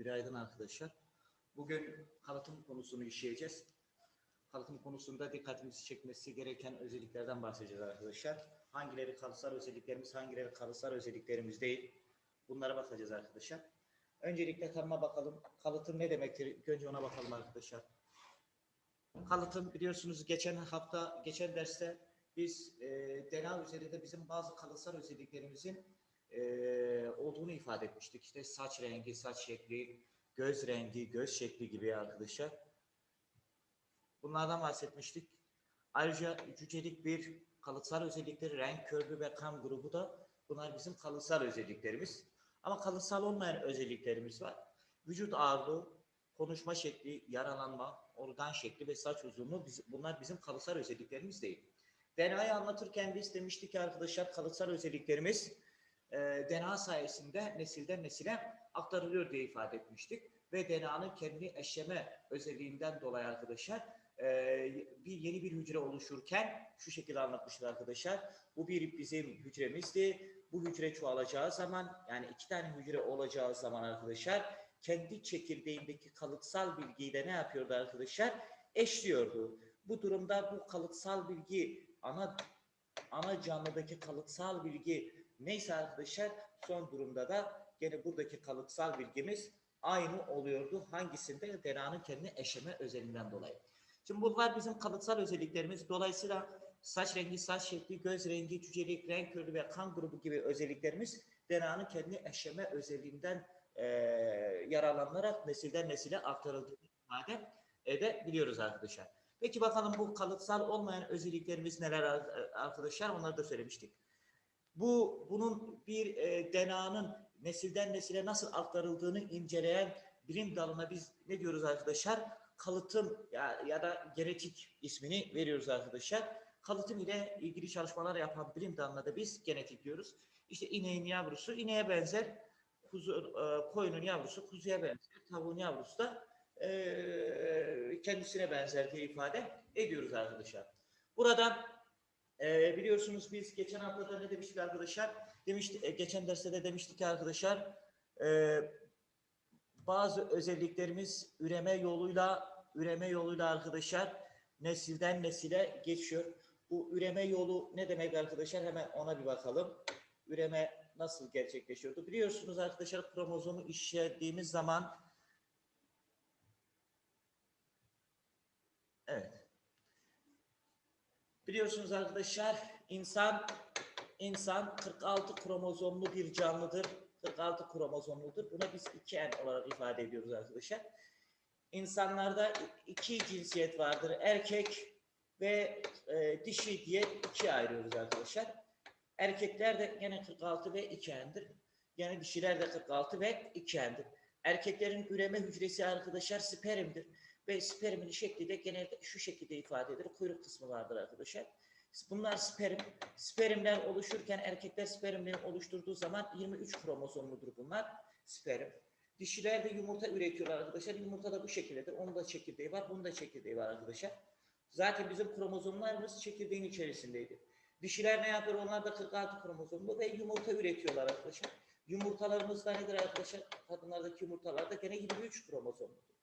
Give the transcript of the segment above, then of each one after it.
Günaydın arkadaşlar. Bugün kalıtım konusunu işleyeceğiz. Kalıtım konusunda dikkatimizi çekmesi gereken özelliklerden bahsedeceğiz arkadaşlar. Hangileri kalıtsal özelliklerimiz, hangileri kalıtsal özelliklerimiz değil. Bunlara bakacağız arkadaşlar. Öncelikle tanıma bakalım. Kalıtım ne demektir? Önce ona bakalım arkadaşlar. Kalıtım biliyorsunuz geçen hafta, geçen derste biz e, DNA üzerinde bizim bazı kalıtsal özelliklerimizin e, olduğunu ifade etmiştik. İşte saç rengi, saç şekli, göz rengi, göz şekli gibi arkadaşlar. Bunlardan bahsetmiştik. Ayrıca cücelik bir kalıtsal özellikleri, renk körlüğü ve kan grubu da bunlar bizim kalıtsal özelliklerimiz. Ama kalıtsal olmayan özelliklerimiz var. Vücut ağırlığı, konuşma şekli, yaralanma, organ şekli ve saç uzunluğu biz- bunlar bizim kalıtsal özelliklerimiz değil. DNA'yı anlatırken biz demiştik ki arkadaşlar kalıtsal özelliklerimiz e, DNA sayesinde nesilden nesile aktarılıyor diye ifade etmiştik. Ve DNA'nın kendi eşleme özelliğinden dolayı arkadaşlar e, bir yeni bir hücre oluşurken şu şekilde anlatmışlar arkadaşlar. Bu bir bizim hücremizdi. Bu hücre çoğalacağı zaman yani iki tane hücre olacağı zaman arkadaşlar kendi çekirdeğindeki kalıtsal bilgiyi de ne yapıyordu arkadaşlar? Eşliyordu. Bu durumda bu kalıtsal bilgi ana ana canlıdaki kalıtsal bilgi neyse arkadaşlar son durumda da gene buradaki kalıtsal bilgimiz aynı oluyordu. Hangisinde? DNA'nın kendi eşleme özelliğinden dolayı. Şimdi bunlar bizim kalıtsal özelliklerimiz. Dolayısıyla saç rengi, saç şekli, göz rengi, cücelik, renk körlüğü ve kan grubu gibi özelliklerimiz DNA'nın kendi eşleme özelliğinden eee yararlanarak nesilden nesile aktarıldığını ifade edebiliyoruz arkadaşlar. Peki bakalım bu kalıtsal olmayan özelliklerimiz neler ar- arkadaşlar? Onları da söylemiştik. Bu bunun bir e, DNA'nın nesilden nesile nasıl aktarıldığını inceleyen bilim dalına biz ne diyoruz arkadaşlar? Kalıtım ya, ya da genetik ismini veriyoruz arkadaşlar. Kalıtım ile ilgili çalışmalar yapan bilim dalına da biz genetik diyoruz. İşte ineğin yavrusu ineğe benzer, kuzu, e, koyunun yavrusu kuzuya benzer, tavuğun yavrusu da e, kendisine benzer diye ifade ediyoruz arkadaşlar. Burada e, biliyorsunuz biz geçen haftada ne demiştik arkadaşlar? Demişti, e, geçen derste de demiştik arkadaşlar e, bazı özelliklerimiz üreme yoluyla üreme yoluyla arkadaşlar nesilden nesile geçiyor. Bu üreme yolu ne demek arkadaşlar? Hemen ona bir bakalım. Üreme nasıl gerçekleşiyordu? Biliyorsunuz arkadaşlar kromozomu işlediğimiz zaman Evet. Biliyorsunuz arkadaşlar insan insan 46 kromozomlu bir canlıdır. 46 kromozomludur. Buna biz 2N olarak ifade ediyoruz arkadaşlar. İnsanlarda iki cinsiyet vardır. Erkek ve e, dişi diye ikiye ayırıyoruz arkadaşlar. Erkekler de gene 46 ve 2N'dir. Gene dişiler de 46 ve 2N'dir. Erkeklerin üreme hücresi arkadaşlar spermdir ve spermin şekli de genelde şu şekilde ifade edilir. Kuyruk kısmı vardır arkadaşlar. Bunlar sperm. Spermler oluşurken erkekler spermleri oluşturduğu zaman 23 kromozomludur bunlar. Sperm. Dişiler de yumurta üretiyorlar arkadaşlar. Yumurta da bu şekildedir. Onun da çekirdeği var. Bunun da çekirdeği var arkadaşlar. Zaten bizim kromozomlarımız çekirdeğin içerisindeydi. Dişiler ne yapıyor? Onlar da 46 kromozomlu ve yumurta üretiyorlar arkadaşlar. Yumurtalarımız da nedir arkadaşlar? Kadınlardaki yumurtalar da gene 23 kromozomludur.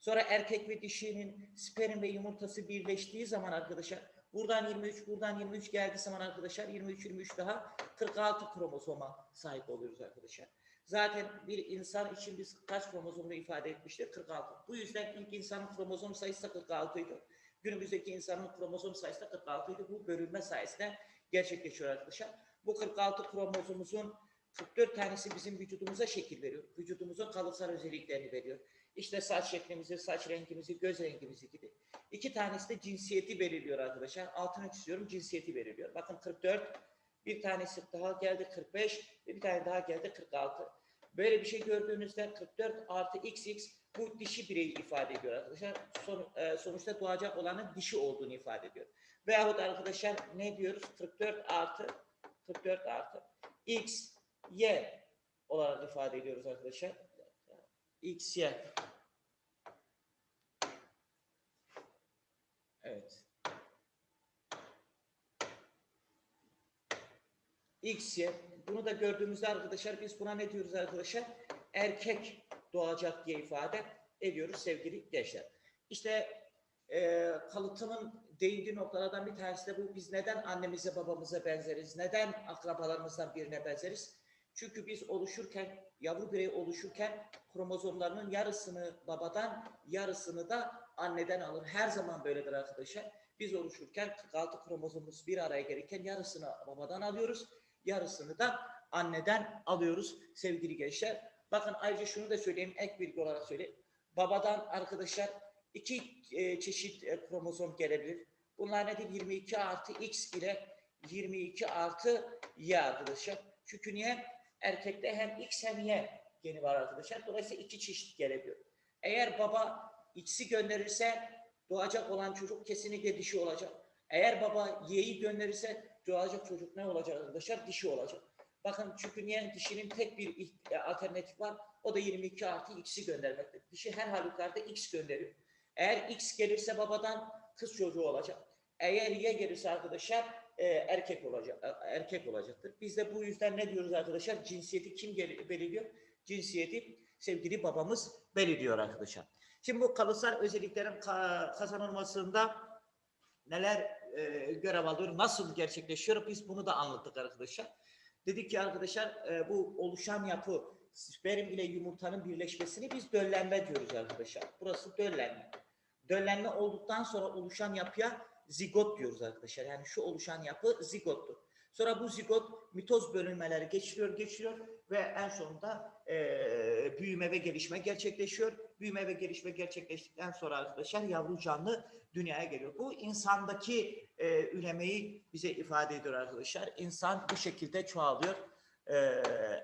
Sonra erkek ve dişinin sperm ve yumurtası birleştiği zaman arkadaşlar buradan 23 buradan 23 geldiği zaman arkadaşlar 23 23 daha 46 kromozoma sahip oluyoruz arkadaşlar. Zaten bir insan için biz kaç kromozomla ifade etmiştik? 46. Bu yüzden ilk insanın kromozom sayısı da 46 idi. Günümüzdeki insanın kromozom sayısı da 46 idi. Bu bölünme sayesinde gerçekleşiyor arkadaşlar. Bu 46 kromozomumuzun 44 tanesi bizim vücudumuza şekil veriyor. Vücudumuzun kalıtsal özelliklerini veriyor. İşte saç şeklimizi, saç rengimizi, göz rengimizi gibi. İki tanesi de cinsiyeti belirliyor arkadaşlar. Altını çiziyorum cinsiyeti belirliyor. Bakın 44, bir tanesi daha geldi 45 ve bir tane daha geldi 46. Böyle bir şey gördüğünüzde 44 artı XX bu dişi bireyi ifade ediyor arkadaşlar. Son, e, sonuçta doğacak olanın dişi olduğunu ifade ediyor. Veyahut arkadaşlar ne diyoruz? 44 artı 44 artı X, Y olarak ifade ediyoruz arkadaşlar. X, Y. Evet. X, Y. Bunu da gördüğümüzde arkadaşlar biz buna ne diyoruz arkadaşlar? Erkek doğacak diye ifade ediyoruz sevgili gençler. İşte e, kalıtımın değindiği noktalardan bir tanesi de bu. Biz neden annemize babamıza benzeriz? Neden akrabalarımızdan birine benzeriz? Çünkü biz oluşurken, yavru birey oluşurken kromozomlarının yarısını babadan, yarısını da anneden alır. Her zaman böyledir arkadaşlar. Biz oluşurken 46 kromozomumuz bir araya gelirken yarısını babadan alıyoruz, yarısını da anneden alıyoruz sevgili gençler. Bakın ayrıca şunu da söyleyeyim, ek bilgi olarak söyleyeyim. Babadan arkadaşlar iki e, çeşit e, kromozom gelebilir. Bunlar nedir? 22 artı X ile 22 artı Y arkadaşlar. Çünkü niye? Erkekte hem X hem Y geni var arkadaşlar. Dolayısıyla iki çeşit gelebiliyor. Eğer baba X'i gönderirse doğacak olan çocuk kesinlikle dişi olacak. Eğer baba Y'yi gönderirse doğacak çocuk ne olacak arkadaşlar? Dişi olacak. Bakın çünkü niye dişinin tek bir e, alternatif var. O da 22 artı X'i göndermektir. Dişi her halükarda X gönderiyor. Eğer X gelirse babadan kız çocuğu olacak. Eğer Y gelirse arkadaşlar e, erkek olacak e, erkek olacaktır. Biz de bu yüzden ne diyoruz arkadaşlar? Cinsiyeti kim belirliyor? Cinsiyeti sevgili babamız belirliyor arkadaşlar. Şimdi bu kalıtsal özelliklerin ka- kazanılmasında neler e, görev alıyor, nasıl gerçekleşiyor biz bunu da anlattık arkadaşlar. Dedik ki arkadaşlar e, bu oluşan yapı sperm ile yumurtanın birleşmesini biz döllenme diyoruz arkadaşlar. Burası döllenme. Döllenme olduktan sonra oluşan yapıya zigot diyoruz arkadaşlar. Yani şu oluşan yapı zigottur. Sonra bu zigot mitoz bölünmeleri geçiriyor, geçiriyor ve en sonunda e, büyüme ve gelişme gerçekleşiyor. Büyüme ve gelişme gerçekleştikten sonra arkadaşlar yavru canlı dünyaya geliyor. Bu insandaki e, üremeyi bize ifade ediyor arkadaşlar. İnsan bu şekilde çoğalıyor. E,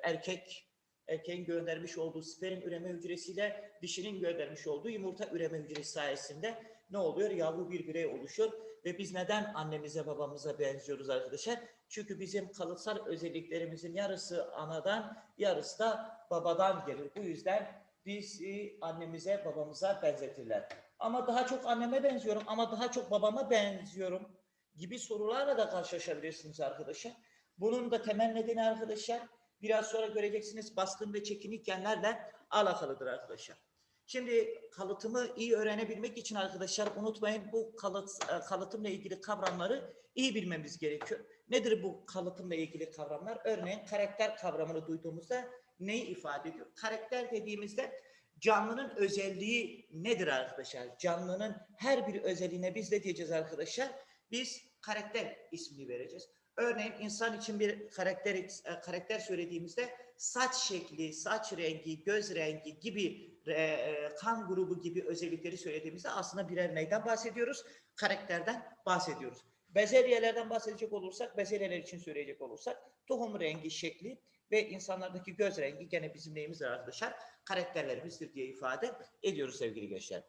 erkek erkeğin göndermiş olduğu sperm üreme hücresiyle dişinin göndermiş olduğu yumurta üreme hücresi sayesinde ne oluyor? Yavru bir birey oluşuyor ve biz neden annemize babamıza benziyoruz arkadaşlar? Çünkü bizim kalıtsal özelliklerimizin yarısı anadan, yarısı da babadan gelir. Bu yüzden bizi annemize babamıza benzetirler. Ama daha çok anneme benziyorum ama daha çok babama benziyorum gibi sorularla da karşılaşabilirsiniz arkadaşlar. Bunun da temel nedeni arkadaşlar biraz sonra göreceksiniz baskın ve çekinik genlerle alakalıdır arkadaşlar. Şimdi kalıtımı iyi öğrenebilmek için arkadaşlar unutmayın bu kalıt, e, kalıtımla ilgili kavramları iyi bilmemiz gerekiyor. Nedir bu kalıtımla ilgili kavramlar? Örneğin karakter kavramını duyduğumuzda neyi ifade ediyor? Karakter dediğimizde canlının özelliği nedir arkadaşlar? Canlının her bir özelliğine biz ne diyeceğiz arkadaşlar? Biz karakter ismini vereceğiz. Örneğin insan için bir karakter e, karakter söylediğimizde saç şekli, saç rengi, göz rengi gibi e, kan grubu gibi özellikleri söylediğimizde aslında birer neyden bahsediyoruz? Karakterden bahsediyoruz. Bezelyelerden bahsedecek olursak, bezelyeler için söyleyecek olursak tohum rengi, şekli ve insanlardaki göz rengi gene bizim neyimizdir arkadaşlar? Karakterlerimizdir diye ifade ediyoruz sevgili gençler.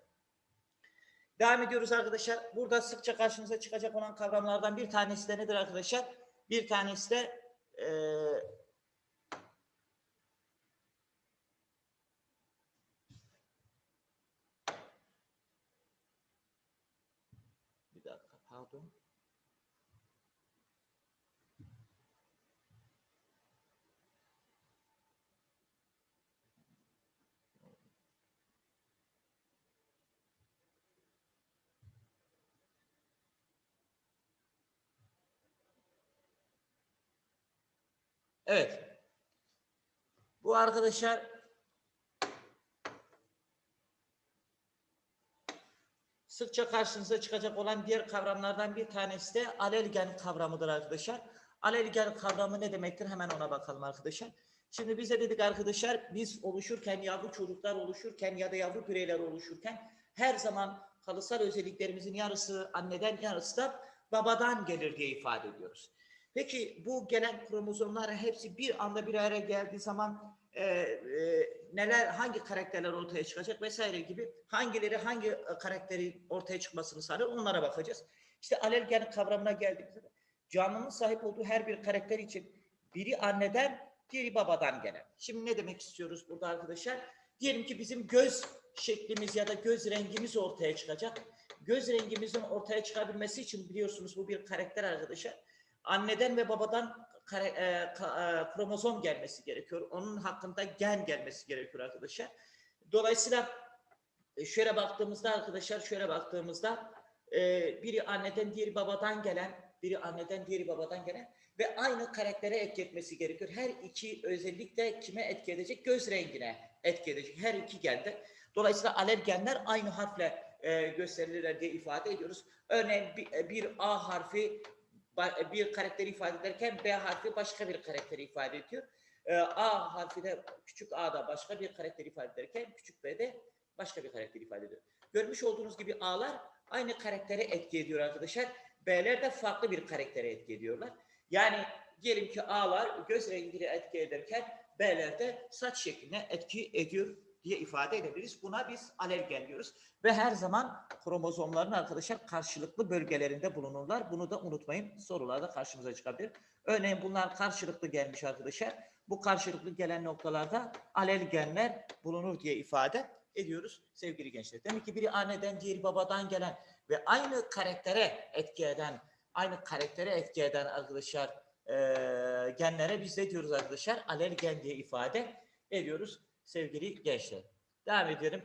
Devam ediyoruz arkadaşlar. Burada sıkça karşınıza çıkacak olan kavramlardan bir tanesi de nedir arkadaşlar? Bir tanesi de eee Evet. Bu arkadaşlar sıkça karşınıza çıkacak olan diğer kavramlardan bir tanesi de alelgen kavramıdır arkadaşlar. Alelgen kavramı ne demektir? Hemen ona bakalım arkadaşlar. Şimdi bize dedik arkadaşlar biz oluşurken yavru çocuklar oluşurken ya da yavru bireyler oluşurken her zaman kalıtsal özelliklerimizin yarısı anneden yarısı da babadan gelir diye ifade ediyoruz. Peki bu gelen kromozomlar hepsi bir anda bir araya geldiği zaman e, e, neler hangi karakterler ortaya çıkacak vesaire gibi hangileri hangi e, karakteri ortaya çıkmasını sağlıyor onlara bakacağız. İşte alelgen kavramına geldiğimizde canlının sahip olduğu her bir karakter için biri anneden diğeri babadan gelen. Şimdi ne demek istiyoruz burada arkadaşlar? Diyelim ki bizim göz şeklimiz ya da göz rengimiz ortaya çıkacak. Göz rengimizin ortaya çıkabilmesi için biliyorsunuz bu bir karakter arkadaşlar anneden ve babadan kare, e, ka, e, kromozom gelmesi gerekiyor. Onun hakkında gen gelmesi gerekiyor arkadaşlar. Dolayısıyla e, şöyle baktığımızda arkadaşlar şöyle baktığımızda e, biri anneden diğeri babadan gelen biri anneden diğeri babadan gelen ve aynı karaktere etki etmesi gerekiyor. Her iki özellik de kime etki edecek? Göz rengine etki edecek. Her iki gende. Dolayısıyla alev genler aynı harfle e, gösterilirler diye ifade ediyoruz. Örneğin bir, e, bir A harfi bir karakteri ifade ederken B harfi başka bir karakteri ifade ediyor. E, A harfi de küçük A'da başka bir karakteri ifade ederken küçük B'de başka bir karakteri ifade ediyor. Görmüş olduğunuz gibi A'lar aynı karaktere etki ediyor arkadaşlar. B'ler de farklı bir karaktere etki ediyorlar. Yani diyelim ki A'lar göz rengine etki ederken B'ler de saç şekline etki ediyor diye ifade edebiliriz. Buna biz alelgen diyoruz. Ve her zaman kromozomların arkadaşlar karşılıklı bölgelerinde bulunurlar. Bunu da unutmayın. Sorularda karşımıza çıkabilir. Örneğin bunlar karşılıklı gelmiş arkadaşlar. Bu karşılıklı gelen noktalarda alelgenler bulunur diye ifade ediyoruz sevgili gençler. Demek ki biri anneden diğeri babadan gelen ve aynı karaktere etki eden, aynı karaktere etki eden arkadaşlar eee, genlere biz ne diyoruz arkadaşlar? Alelgen diye ifade ediyoruz sevgili gençler. Devam edelim.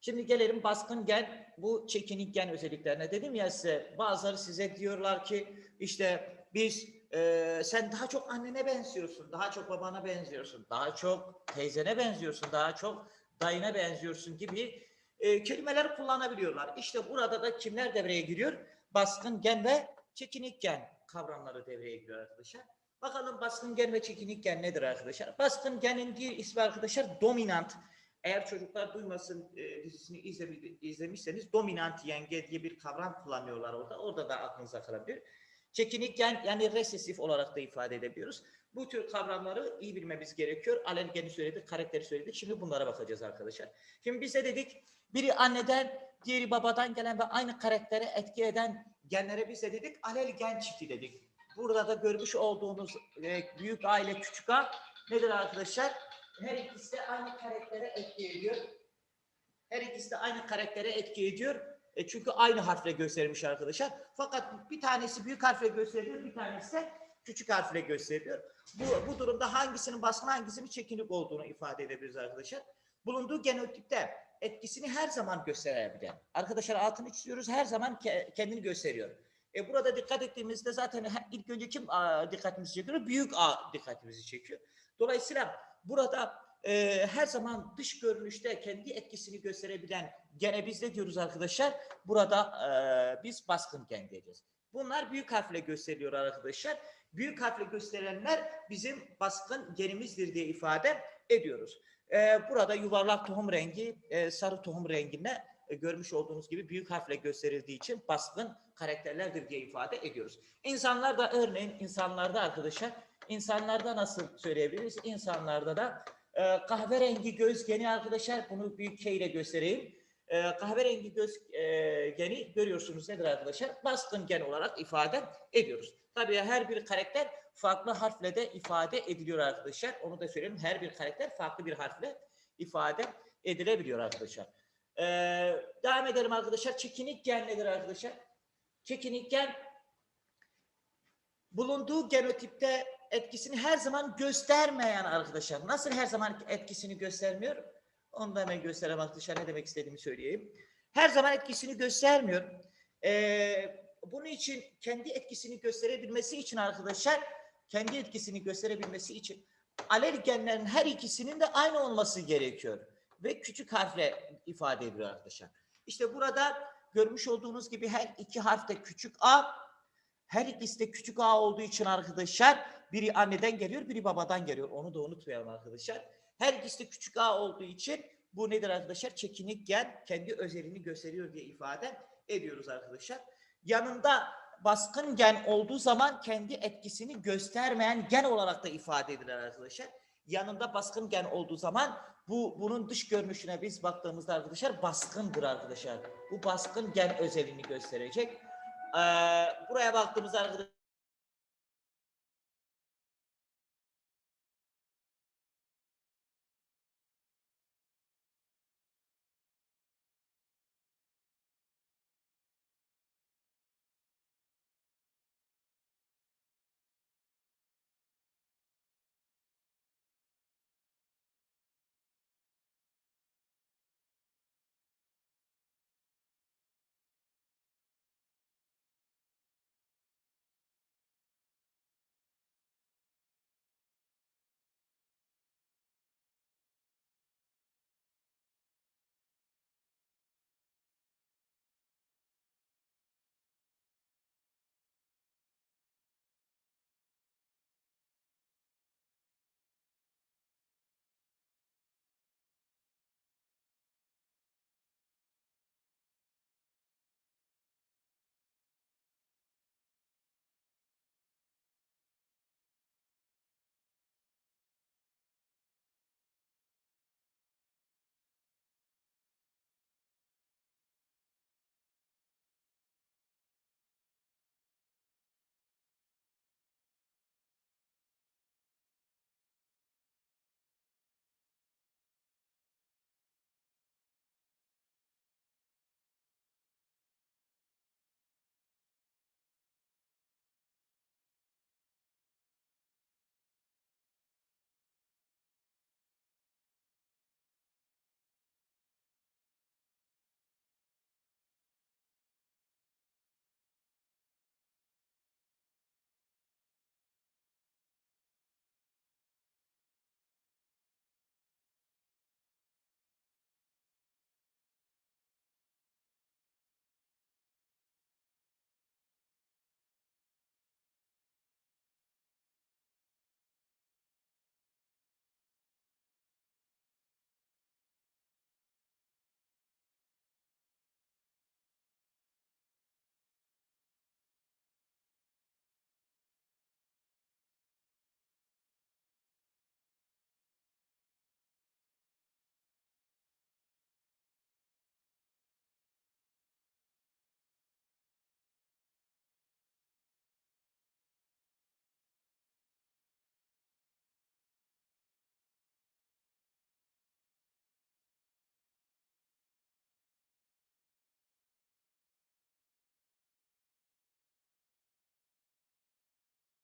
Şimdi gelelim baskın gen, bu çekinik gen özelliklerine. Dedim ya size bazıları size diyorlar ki işte biz e, sen daha çok annene benziyorsun, daha çok babana benziyorsun, daha çok teyzene benziyorsun, daha çok dayına benziyorsun gibi e, kelimeler kullanabiliyorlar. İşte burada da kimler devreye giriyor? Baskın gen ve çekinik gen kavramları devreye giriyor arkadaşlar. Bakalım baskın gen ve çekinik gen nedir arkadaşlar? Baskın genin diğer ismi arkadaşlar dominant. Eğer çocuklar duymasın e, dizisini izlemi- izlemişseniz dominant yenge diye bir kavram kullanıyorlar orada. Orada da aklınıza kalabilir. Çekinik gen yani resesif olarak da ifade edebiliyoruz. Bu tür kavramları iyi bilmemiz gerekiyor. Alergeni söyledik, karakteri söyledik. Şimdi bunlara bakacağız arkadaşlar. Şimdi biz de dedik biri anneden, diğeri babadan gelen ve aynı karaktere etki eden genlere biz de dedik alelgen çifti dedik. Burada da görmüş olduğunuz e, büyük aile küçük a nedir arkadaşlar? Her ikisi de aynı karaktere etki ediyor. Her ikisi de aynı karaktere etki ediyor. E çünkü aynı harfle göstermiş arkadaşlar. Fakat bir tanesi büyük harfle gösteriliyor, bir tanesi de küçük harfle gösteriliyor. Bu, bu durumda hangisinin baskın hangisinin çekinik olduğunu ifade edebiliriz arkadaşlar. Bulunduğu genotipte etkisini her zaman gösterebilen. Arkadaşlar altını çiziyoruz her zaman ke- kendini gösteriyor. E burada dikkat ettiğimizde zaten ilk önce kim dikkatimizi çekiyor? Büyük A dikkatimizi çekiyor. Dolayısıyla burada e, her zaman dış görünüşte kendi etkisini gösterebilen gene biz ne diyoruz arkadaşlar? Burada e, biz baskın gen diyeceğiz. Bunlar büyük harfle gösteriliyor arkadaşlar. Büyük harfle gösterilenler bizim baskın genimizdir diye ifade ediyoruz. E, burada yuvarlak tohum rengi e, sarı tohum rengine e, görmüş olduğunuz gibi büyük harfle gösterildiği için baskın karakterlerdir diye ifade ediyoruz. İnsanlar da örneğin insanlarda arkadaşlar insanlarda nasıl söyleyebiliriz? İnsanlarda da e, kahverengi göz geni arkadaşlar bunu büyük K ile göstereyim. E, kahverengi göz e, geni görüyorsunuz nedir arkadaşlar? Baskın gen olarak ifade ediyoruz. Tabii her bir karakter farklı harfle de ifade ediliyor arkadaşlar. Onu da söyleyeyim. Her bir karakter farklı bir harfle ifade edilebiliyor arkadaşlar. Ee, devam edelim arkadaşlar. Çekinik gen nedir arkadaşlar? Çekinik gen bulunduğu genotipte etkisini her zaman göstermeyen arkadaşlar. Nasıl her zaman etkisini göstermiyor? Onu da hemen göstereyim arkadaşlar. Ne demek istediğimi söyleyeyim. Her zaman etkisini göstermiyor. Ee, bunun için kendi etkisini gösterebilmesi için arkadaşlar kendi etkisini gösterebilmesi için alergenlerin her ikisinin de aynı olması gerekiyor. Ve küçük harfle ifade ediyor arkadaşlar. İşte burada görmüş olduğunuz gibi her iki harf de küçük a. Her ikisi de küçük a olduğu için arkadaşlar biri anneden geliyor biri babadan geliyor. Onu da unutmayalım arkadaşlar. Her ikisi de küçük a olduğu için bu nedir arkadaşlar? Çekinik gen kendi özelliğini gösteriyor diye ifade ediyoruz arkadaşlar. Yanında baskın gen olduğu zaman kendi etkisini göstermeyen gen olarak da ifade edilir arkadaşlar. Yanında baskın gen olduğu zaman bu bunun dış görünüşüne biz baktığımızda arkadaşlar baskındır arkadaşlar. Bu baskın gen özelliğini gösterecek. Ee, buraya baktığımızda arkadaşlar